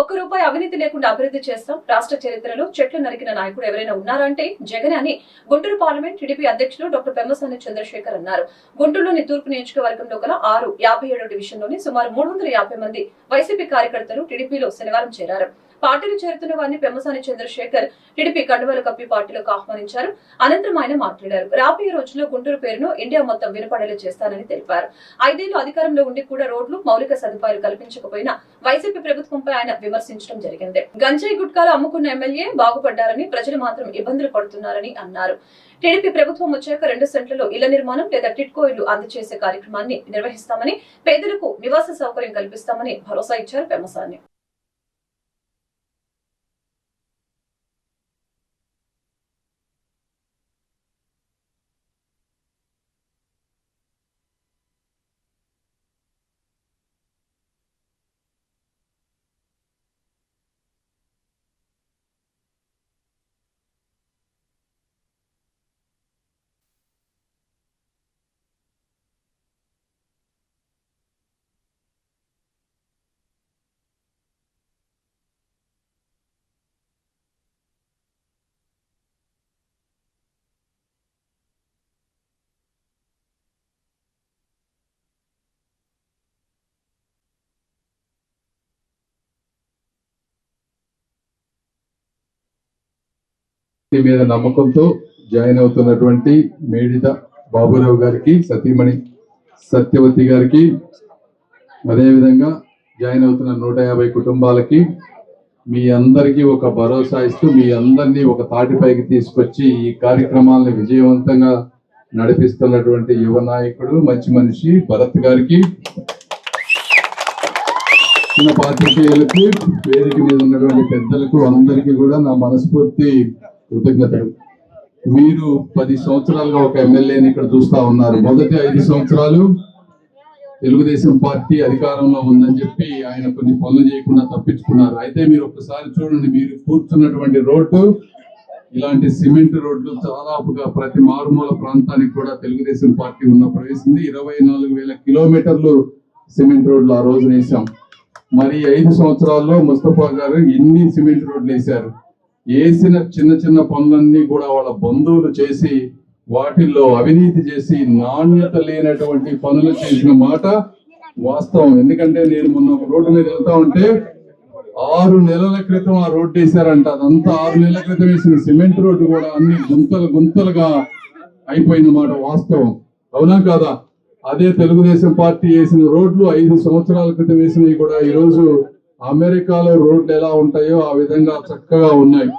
ఒక్క రూపాయి అవినీతి లేకుండా అభివృద్ధి చేస్తాం. రాష్ట్ర చరిత్రలో చెట్లు నరికిన నాయకుడు ఎవరైనా ఉన్నారంటే జగన్ అని గుంటూరు పార్లమెంట్ టీడీపీ అధ్యక్షులు డాక్టర్ పెమ్మసాని చంద్రశేఖర్ అన్నారు. గుంటూరులోని తూర్పు నియోజకవర్గంలో గల ఆరు యాభై ఏడో డివిజన్లోని సుమారు మూడు వందల యాభై మంది వైసీపీ కార్యకర్తలు టీడీపీలో శనివారం చేరారు. పార్టీలో చేరుతున్న వారిని పెమ్మసాని చంద్రశేఖర్ టీడీపీ కండువాలు కప్పి పార్టీలోకి ఆహ్వానించారు. అనంతరం ఆయన మాట్లాడారు. రాబోయే రోజుల్లో గుంటూరు పేరును ఇండియా మొత్తం వినపడేలా చేస్తానని తెలిపారు. ఐదేళ్ళు అధికారంలో ఉండి కూడా రోడ్లు మౌలిక సదుపాయాలు కల్పించకపోయినా వైసీపీ ప్రభుత్వంపై ఆయన విమర్శించడం జరిగింది. గంజాయి గుట్కాలు అమ్ముకున్న ఎమ్మెల్యే బాగుపడ్డారని ప్రజలు మాత్రం ఇబ్బందులు పడుతున్నారని అన్నారు. టీడీపీ ప్రభుత్వం వచ్చాక రెండు సెంట్లలో ఇళ్ళ నిర్మాణం లేదా టిట్కో ఇళ్ళు అందజేసే కార్యక్రమాన్ని నిర్వహిస్తామని పేదలకు నివాస సౌకర్యం కల్పిస్తామని భరోసా ఇచ్చారు పెమ్మసాని. మీద నమ్మకంతో జాయిన్ అవుతున్నటువంటి మేడిద బాబురావు గారికి సతీమణి సత్యవతి గారికి అదేవిధంగా జాయిన్ అవుతున్న నూట యాభై కుటుంబాలకి మీ అందరికీ ఒక భరోసా ఇస్తూ మీ అందరినీ ఒక తాటిపైకి తీసుకొచ్చి ఈ కార్యక్రమాలను విజయవంతంగా నడిపిస్తున్నటువంటి యువ నాయకుడు మంచి మనిషి భరత్ గారికి చిన్న పాత్రికేయులకు వేదిక మీద ఉన్నటువంటి పెద్దలకు అందరికీ కూడా నా మనస్ఫూర్తి కృతజ్ఞతలు. మీరు పది సంవత్సరాలుగా ఒక ఎమ్మెల్యేని ఇక్కడ చూస్తా ఉన్నారు. మొదటి ఐదు సంవత్సరాలు తెలుగుదేశం పార్టీ అధికారంలో ఉందని చెప్పి ఆయన కొన్ని పనులు చేయకుండా తప్పించుకున్నారు. అయితే మీరు ఒక్కసారి చూడండి మీరు కూర్చున్నటువంటి రోడ్డు ఇలాంటి సిమెంట్ రోడ్లు దాదాపుగా ప్రతి మారుమూల ప్రాంతానికి కూడా తెలుగుదేశం పార్టీ ఉన్న ప్రవేశింది. ఇరవై నాలుగు వేల కిలోమీటర్లు సిమెంట్ రోడ్లు ఆ రోజు వేసాం మరి ఐదు సంవత్సరాల్లో ముస్తఫా గారు ఎన్ని సిమెంట్ రోడ్లు వేశారు? వేసిన చిన్న చిన్న పనులన్నీ కూడా వాళ్ళ బంధువులు చేసి వాటిల్లో అవినీతి చేసి నాణ్యత లేనటువంటి పనులు చేసిన మాట వాస్తవం. ఎందుకంటే నేను మొన్న ఒక రోడ్డు మీద వెళ్తా ఉంటే ఆరు నెలల క్రితం ఆ రోడ్డు వేశారంట. అదంతా ఆరు నెలల క్రితం వేసిన సిమెంట్ రోడ్డు కూడా అన్ని గుంతలు గుంతలుగా అయిపోయిన మాట వాస్తవం. అవునా కాదా? అదే తెలుగుదేశం పార్టీ వేసిన రోడ్లు ఐదు సంవత్సరాల క్రితం వేసినవి కూడా ఈ రోజు అమెరికాలో రోడ్లు ఎలా ఉంటాయో ఆ విధంగా చక్కగా ఉన్నాయి.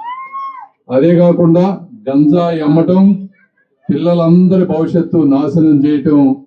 అదే కాకుండా గంజాయి అమ్మటం పిల్లలందరి భవిష్యత్తు నాశనం చేయటం